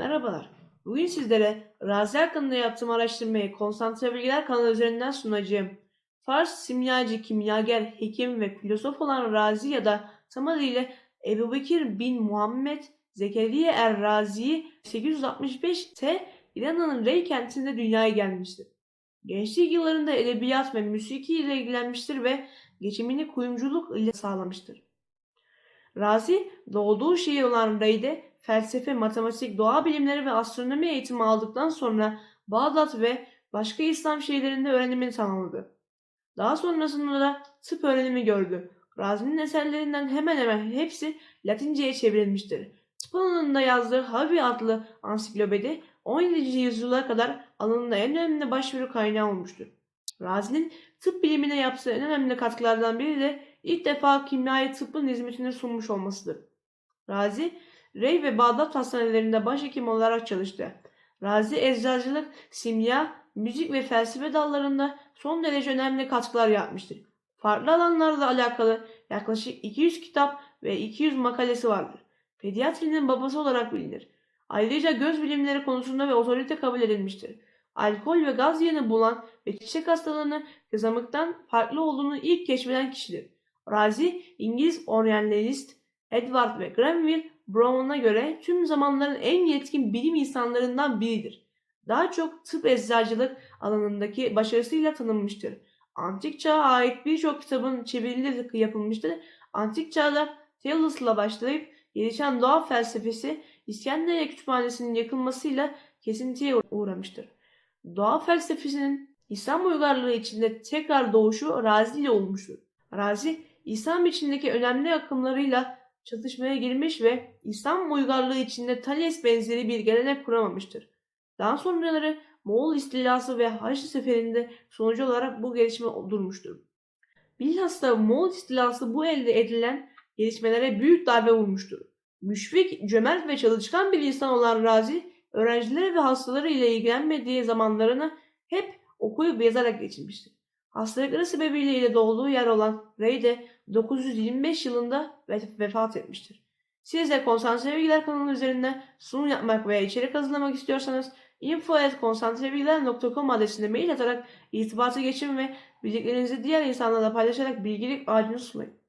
Merhabalar. Bugün sizlere Razi hakkında yaptığım araştırmayı Konsantre Bilgiler kanalı üzerinden sunacağım. Fars simyacı, kimyager, hekim ve filozof olan Razi ya da tam adıyla Ebu Bekir bin Muhammed Zekeriye Er-Razi 865'te İran'ın Rey kentinde dünyaya gelmiştir. Gençlik yıllarında edebiyat ve müziki ile ilgilenmiştir ve geçimini kuyumculuk ile sağlamıştır. Razi doğduğu şehir olan Rey'de felsefe, matematik, doğa bilimleri ve astronomi eğitimi aldıktan sonra Bağdat ve başka İslam şehirlerinde öğrenimini tamamladı. Daha sonrasında da tıp öğrenimi gördü. Razi'nin eserlerinden hemen hemen hepsi Latince'ye çevrilmiştir. Tıp alanında yazdığı Havi adlı ansiklopedi 17. yüzyıla kadar alanında en önemli başvuru kaynağı olmuştur. Razi'nin tıp bilimine yaptığı en önemli katkılardan biri de ilk defa kimyayı tıbbın hizmetine sunmuş olmasıdır. Razi, Rey ve Bağdat hastanelerinde başhekim olarak çalıştı. Razi eczacılık, simya, müzik ve felsefe dallarında son derece önemli katkılar yapmıştır. Farklı alanlarla alakalı yaklaşık 200 kitap ve 200 makalesi vardır. Pediatrinin babası olarak bilinir. Ayrıca göz bilimleri konusunda ve otorite kabul edilmiştir. Alkol ve gaz yeni bulan ve çiçek hastalığını kızamıktan farklı olduğunu ilk keşfeden kişidir. Razi, İngiliz oryantalist Edward ve Granville Brown'a göre tüm zamanların en yetkin bilim insanlarından biridir. Daha çok tıp eczacılık alanındaki başarısıyla tanınmıştır. Antik çağa ait birçok kitabın çevirileri yapılmıştır. Antik çağda Thales başlayıp gelişen doğa felsefesi İskenderiye kütüphanesinin yakılmasıyla kesintiye uğramıştır. Doğa felsefesinin İslam uygarlığı içinde tekrar doğuşu Razi ile olmuştur. Razi, İslam içindeki önemli akımlarıyla çatışmaya girmiş ve İslam uygarlığı içinde Thales benzeri bir gelenek kuramamıştır. Daha sonraları Moğol istilası ve Haçlı Seferi'nde sonucu olarak bu gelişme durmuştur. Bilhassa Moğol istilası bu elde edilen gelişmelere büyük darbe vurmuştur. Müşfik, cömert ve çalışkan bir insan olan Razi, öğrencileri ve hastaları ile ilgilenmediği zamanlarını hep okuyup yazarak geçirmiştir. Hastalıkları sebebiyle doğduğu yer olan Rey de 925 yılında vefat etmiştir. Siz de Konsantre Bilgiler kanalı üzerinde sunum yapmak veya içerik hazırlamak istiyorsanız info.konsantrebilgiler.com adresine mail atarak irtibata geçin ve bildiklerinizi diğer insanlarla paylaşarak bilgilik ağacını sunmayın.